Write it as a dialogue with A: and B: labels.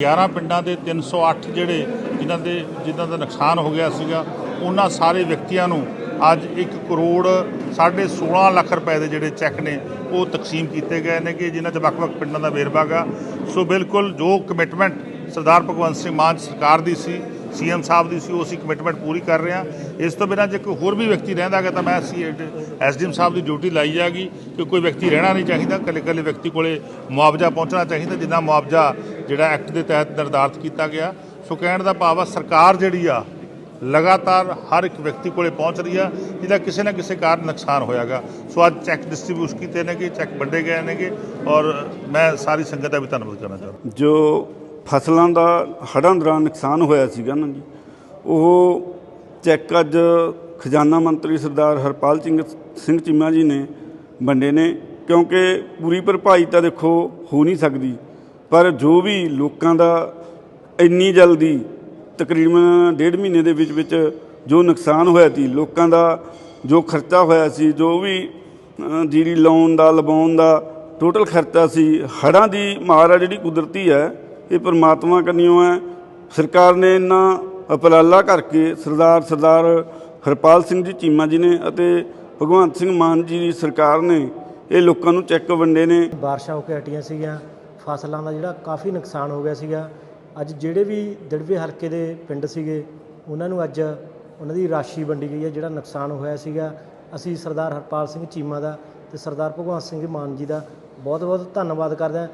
A: 11 ਪਿੰਡਾਂ ਦੇ 308 ਜਿਹੜੇ ਜਿਨ੍ਹਾਂ ਦੇ ਜਿਨ੍ਹਾਂ ਦਾ ਨੁਕਸਾਨ ਹੋ ਗਿਆ ਸੀਗਾ, ਉਹਨਾਂ ਸਾਰੇ ਵਿਅਕਤੀਆਂ ਨੂੰ ਅੱਜ 1 ਕਰੋੜ 16.5 ਲੱਖ ਰੁਪਏ ਦੇ ਜਿਹੜੇ ਚੈੱਕ ਨੇ, ਉਹ ਤਕਸੀਮ ਕੀਤੇ ਗਏ ਨੇ ਕਿ ਜਿਨ੍ਹਾਂ 'ਚ ਵੱਖ-ਵੱਖ ਪਿੰਡਾਂ ਦਾ ਵੇਰਵਾ ਗਾ। ਸੋ ਬਿਲਕੁਲ ਜੋ ਕਮਿਟਮੈਂਟ ਸਰਦਾਰ ਭਗਵੰਤ ਸਿੰਘ ਮਾਨ ਸਰਕਾਰ ਦੀ ਸੀ ਸੀਐਮ ਸਾਹਿਬ ਦੀ ਸੀ, ਉਹ ਅਸੀਂ ਕਮਿਟਮੈਂਟ ਪੂਰੀ ਕਰ ਰਹੇ ਹਾਂ। ਇਸ ਤੋਂ ਬਿਨਾਂ ਜੇ ਕੋਈ ਹੋਰ ਵੀ ਵਿਅਕਤੀ ਰਹਿੰਦਾ ਗਾ ਤਾਂ ਮੈਂ ਸੀ ਐਸਡੀਐਮ ਸਾਹਿਬ ਦੀ ਡਿਊਟੀ ਲਾਈ ਜਾਗੀ ਕਿ ਕੋਈ ਵਿਅਕਤੀ ਰਹਿਣਾ ਨਹੀਂ ਚਾਹੀਦਾ। ਇਕੱਲੇ ਇਕੱਲੇ ਵਿਅਕਤੀ ਕੋਲੇ ਮੁਆਵਜ਼ਾ ਪਹੁੰਚਣਾ ਚਾਹੀਦਾ, ਜਿੰਨਾ ਮੁਆਵਜ਼ਾ ਜਿਹੜਾ ਐਕਟ ਦੇ ਤਹਿਤ ਨਿਰਧਾਰਤ ਕੀਤਾ ਗਿਆ, ਸੋ ਕਹਿਣ ਦਾ ਭਾਵ ਆ ਸਰਕਾਰ ਜਿਹੜੀ ਆ, ਲਗਾਤਾਰ ਹਰ ਇੱਕ ਵਿਅਕਤੀ ਕੋਲੇ ਪਹੁੰਚ ਰਹੀ ਆ, ਜਿਹਦਾ ਕਿਸੇ ਨਾ ਕਿਸੇ ਕਾਰਨ ਨੁਕਸਾਨ ਹੋਇਆਗਾ। ਸੋ ਅੱਜ ਚੈੱਕ ਡਿਸਟ੍ਰੀਬਿਊਟ ਕੀਤੇ ਨੇਗੇ, ਚੈੱਕ ਵੰਡੇ ਗਏ ਨੇਗੇ, ਔਰ ਮੈਂ ਸਾਰੀ ਸੰਗਤ ਦਾ ਵੀ ਧੰਨਵਾਦ ਕਰਨਾ ਚਾਹੁੰਦਾ।
B: ਜੋ ਫਸਲਾਂ ਦਾ ਹੜ੍ਹਾਂ ਦੌਰਾਨ ਨੁਕਸਾਨ ਹੋਇਆ ਸੀਗਾ ਨਾ ਜੀ, ਉਹ ਚੈੱਕ ਅੱਜ ਖਜ਼ਾਨਾ ਮੰਤਰੀ ਸਰਦਾਰ ਹਰਪਾਲ ਸਿੰਘ ਸਿੰਘ ਚੀਮਾ ਜੀ ਨੇ ਵੰਡੇ ਨੇ, ਕਿਉਂਕਿ ਪੂਰੀ ਭਰਪਾਈ ਤਾਂ ਦੇਖੋ ਹੋ ਨਹੀਂ ਸਕਦੀ। ਪਰ ਜੋ ਵੀ ਲੋਕਾਂ ਦਾ ਇੰਨੀ ਜਲਦੀ ਤਕਰੀਬਨ ਡੇਢ ਮਹੀਨੇ ਦੇ ਵਿੱਚ ਵਿੱਚ ਜੋ ਨੁਕਸਾਨ ਹੋਇਆ ਸੀ ਲੋਕਾਂ ਦਾ ਜੋ ਖਰਚਾ ਹੋਇਆ ਸੀ ਜੋ ਵੀ ਅ, ਜੀਰੀ ਲਾਉਣ ਦਾ ਲਵਾਉਣ ਦਾ ਟੋਟਲ ਖਰਚਾ ਸੀ ਹੜ੍ਹਾਂ ਦੀ ਮਾਰ ਆ ਜਿਹੜੀ ਕੁਦਰਤੀ ਹੈ ਇਹ ਪਰਮਾਤਮਾ ਕੰਨਿਓ ਹੈ। ਸਰਕਾਰ ਨੇ ਇੰਨਾ ਉਪਰਾਲਾ ਕਰਕੇ ਸਰਦਾਰ ਸਰਦਾਰ ਹਰਪਾਲ ਸਿੰਘ ਜੀ ਚੀਮਾ ਜੀ ਨੇ ਅਤੇ ਭਗਵੰਤ ਸਿੰਘ ਮਾਨ ਜੀ ਦੀ ਸਰਕਾਰ ਨੇ ਇਹ ਲੋਕਾਂ ਨੂੰ ਚੈੱਕ ਵੰਡੇ ਨੇ।
C: ਬਾਰਿਸ਼ਾਂ ਹੋ ਕੇ ਹਟੀਆਂ ਸੀਗੀਆਂ। ਫਸਲਾਂ ਦਾ ਜਿਹੜਾ ਕਾਫੀ ਨੁਕਸਾਨ ਹੋ ਗਿਆ ਸੀਗਾ। ਅੱਜ ਜਿਹੜੇ ਵੀ ਦਿੜਵੇ ਹਲਕੇ ਦੇ ਪਿੰਡ ਸੀਗੇ, ਉਹਨਾਂ ਨੂੰ ਅੱਜ ਉਹਨਾਂ ਦੀ ਰਾਸ਼ੀ ਵੰਡੀ ਗਈ ਹੈ, ਜਿਹੜਾ ਨੁਕਸਾਨ ਹੋਇਆ ਸੀਗਾ। ਅਸੀਂ ਸਰਦਾਰ ਹਰਪਾਲ ਸਿੰਘ ਚੀਮਾ ਦਾ ਅਤੇ ਸਰਦਾਰ ਭਗਵੰਤ ਸਿੰਘ ਮਾਨ ਜੀ ਦਾ ਬਹੁਤ ਬਹੁਤ ਧੰਨਵਾਦ ਕਰਦੇ ਹਾਂ।